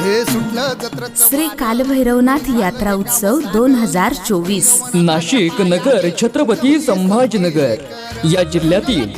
श्री कालभैरवनाथ यात्रा उत्सव दोन हजार चोवीस. नाशिक नगर छत्रपती संभाजीनगर. या जिल्ह्यातील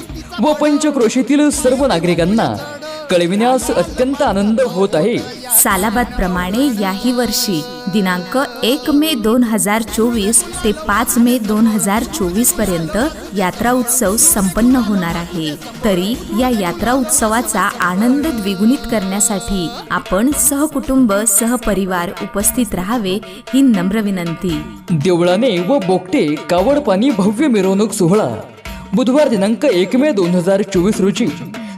व पंचक्रोशीतील सर्व नागरिकांना कळविण्यास अत्यंत आनंद होत आहे. सालाबाद प्रमाणे याही वर्षी दिनांक एक मे दोन हजार चोवीस ते पाच मे दोन हजार चोवीसपर्यंत यात्रा उत्सव संपन्न होणार आहे. तरी या यात्रा उत्सवाचा आनंद द्विगुणित करण्यासाठी आपण सहकुटुंब सहपरिवार उपस्थित राहावे ही नम्र विनंती. देवळाने व बोगटे कावड पाणी भव्य मिरवणूक सोहळा. बुधवार दिनांक एक मे दोन हजार चोवीस रोजी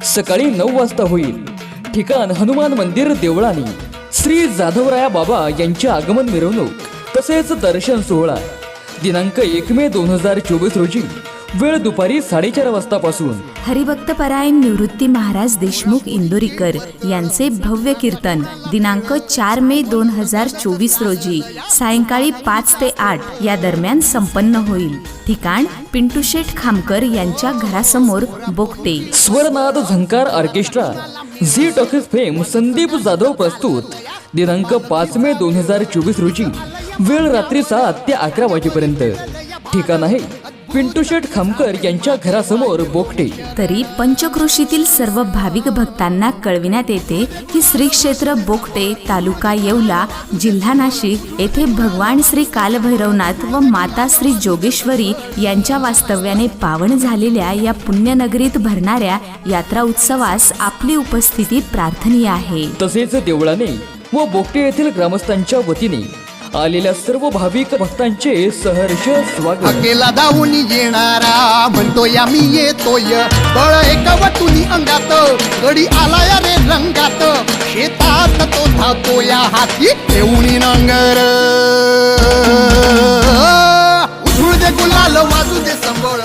सकाळी नऊ वाजता होईल. ठिकाण हनुमान मंदिर देवळाने. श्री जाधवराया बाबा यांचे आगमन मिरवणूक. तसेच दर्शन सोहळा. दिनांक एक मे दोन हजार चोवीस रोजी. वेळ दुपारी साडेचार वाजतापासून. हरिभक्तपरायण निवृत्ती महाराज देशमुख इंदोरीकर यांचे भव्य कीर्तन दिनांक चार मे दोन हजार चोवीस रोजी सायंकाळी पाच ते आठ या दरम्यान संपन्न होईल. ठिकाण पिंटू शेठ खामकर यांच्या घरासमोर बोगटे Swarnad Zankar orchestra. Zee talkies fame Sandeep Jadhav प्रस्तुत. दिनांक पाच मे दोन हजार चोवीस रोजी. वेळ रात्री सात ते अकरा वाजेपर्यंत. ठिकाण आहे पिंटू शेठ खामकर यांच्या घरासमोर बोगटे. तरी पंचक्रोशीतील सर्व भाविक भक्तांना कळविण्यात येते की श्री क्षेत्र बोगटे तालुका येवला जिल्हा नाशिक येथे भगवान श्री कालभैरवनाथ व माता श्री जोगेश्वरी यांच्या वास्तव्याने पावन झालेल्या या पुण्यनगरीत भरणाऱ्या यात्रा उत्सवास आपली उपस्थिती प्रार्थनीय आहे. तसेच देवळाने व बोगटे येथील ग्रामस्थांच्या वतीने आलेल्या सर्व भाविक भक्तांचे सहर्ष स्वागत. अकेला धावून येणारा म्हणतोय मी येतोय. बळ एक वटुनी अंगात? गडी आलाय रे रंगात. शेतात तो धावतोय हाती ठेवून नांगर. उधळू दे गुलाल वाजू दे संबळ.